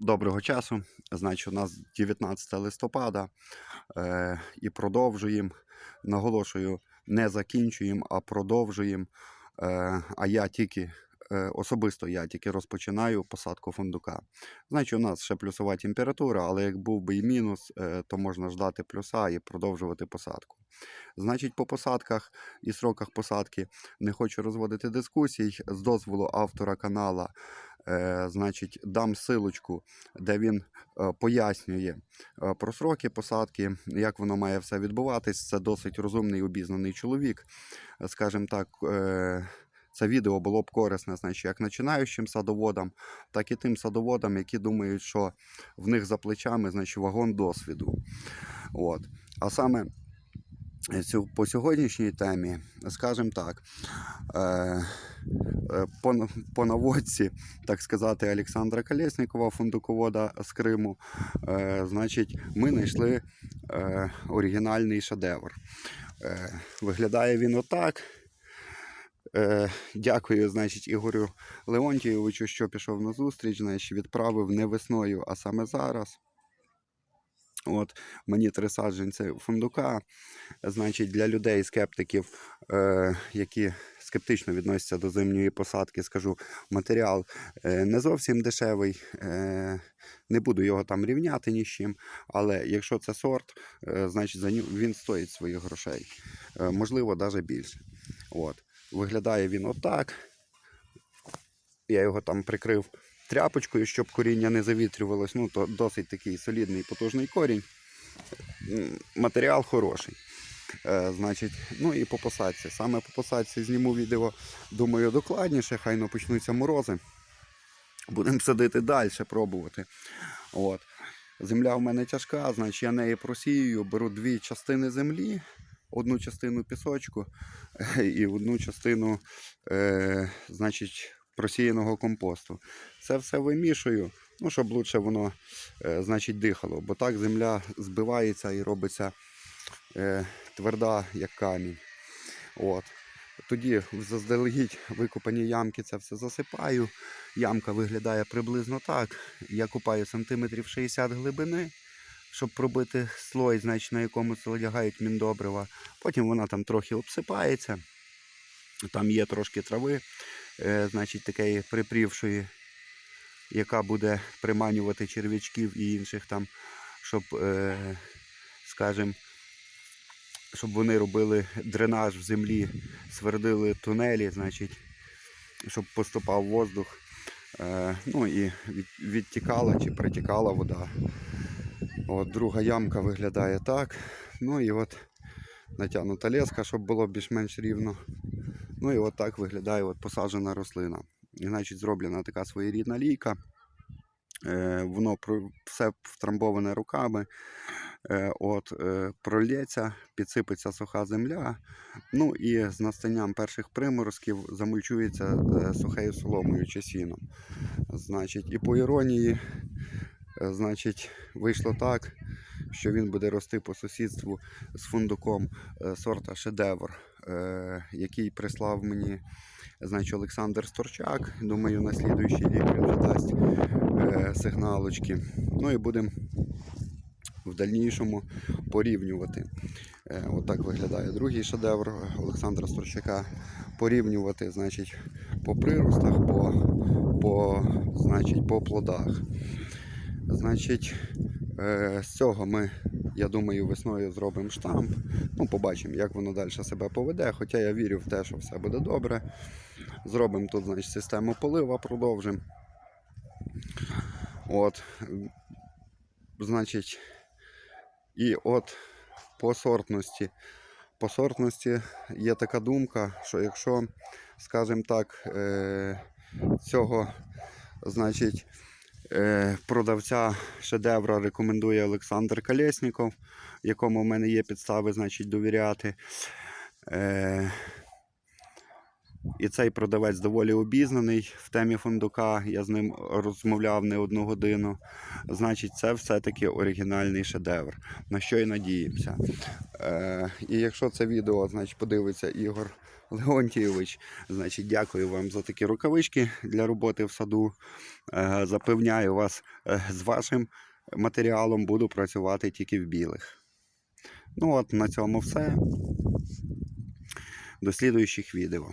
Доброго часу. Значить, у нас 19 листопада е, і продовжуємо. Наголошую, не закінчуємо, а продовжуємо. Е, а я тільки е, особисто я тільки розпочинаю посадку фундука. Значить, у нас ще плюсова температура, але як був би і мінус, е, то можна ждати плюса і продовжувати посадку. Значить, по посадках і сроках посадки не хочу розводити дискусій з дозволу автора канала. Е, значить, дам силочку, де він е, пояснює е, про сроки посадки, як воно має все відбуватись. Це досить розумний обізнаний чоловік. Скажімо так, це відео було б корисне, значить, як починаючим садоводам, так і тим садоводам, які думають, що в них за плечами значить, вагон досвіду. От. А саме по сьогоднішній темі, скажімо так, по, по наводці, так сказати, Олександра Колєснікова, фундуковода з Криму, е, значить, ми знайшли е, оригінальний шедевр. Е, виглядає він отак. Е, дякую, значить, Ігорю Леонтійовичу, що пішов на зустріч, значить, відправив не весною, а саме зараз. От, мені три саджанці фундука. Значить, для людей, скептиків, е, які скептично відносяться до зимньої посадки, скажу, матеріал е, не зовсім дешевий. Е, не буду його там рівняти ні з чим. Але якщо це сорт, е, значить за ню- він стоїть своїх грошей. Е, можливо, навіть більше. От. Виглядає він отак. Я його там прикрив тряпочкою, щоб коріння не завітрювалось. Ну, то досить такий солідний потужний корінь. Матеріал хороший. Е, значить, ну і по посадці. Саме по посадці зніму відео, думаю, докладніше, хай ну почнуться морози. Будемо садити далі, пробувати. От. Земля в мене тяжка, значить я неї просію, беру дві частини землі, одну частину пісочку і одну частину е, значить, просіяного компосту. Це все вимішую, ну, щоб лучше воно е, значить, дихало, бо так земля збивається і робиться е, тверда, як камінь. От. Тоді заздалегідь викопані ямки це все засипаю. Ямка виглядає приблизно так. Я купаю сантиметрів 60 глибини, щоб пробити слой, значить, на якому залягають міндобрива. Потім вона там трохи обсипається. Там є трошки трави, е, значить, такої припрівшої, яка буде приманювати черв'ячків і інших там, щоб, е, скажімо, щоб вони робили дренаж в землі, свердили тунелі, значить, щоб поступав воздух. Е, ну і відтікала чи притікала вода. От друга ямка виглядає так. Ну і от натягнута леска, щоб було більш-менш рівно. Ну і от так виглядає от посаджена рослина. І, значить, зроблена така своєрідна лійка. Е, воно про- все втрамбоване руками. Е, от, е, прольється, підсипеться суха земля. Ну і з настанням перших приморозків замульчується сухою соломою чи сіном. Значить, і по іронії, значить, вийшло так, що він буде рости по сусідству з фундуком е, сорта шедевр, е, який прислав мені значить, Олександр Сторчак. Думаю, на слідуючий рік він вже дасть е, сигналочки. Ну і будемо в дальнішому порівнювати. Отак виглядає другий шедевр Олександра Сторчака. Порівнювати, значить, по приростах, по, по, значить, по плодах. Значить, з цього ми, я думаю, весною зробимо штамп. Ну, побачимо, як воно далі себе поведе. Хоча я вірю в те, що все буде добре. Зробимо тут, значить, систему полива, продовжимо. От, значить, і от по сортності. По сортності є така думка, що якщо, скажімо так, е, цього, значить, е, продавця шедевра рекомендує Олександр Колєсніков, якому в мене є підстави, значить, довіряти. І цей продавець доволі обізнаний в темі фундука. Я з ним розмовляв не одну годину. Значить, це все-таки оригінальний шедевр, на що і надіємося. Е, І якщо це відео, значить подивиться Ігор Леонтійович, значить, дякую вам за такі рукавички для роботи в саду. Е, Запевняю вас, е, з вашим матеріалом буду працювати тільки в білих. Ну от на цьому все. До слідуючих відео.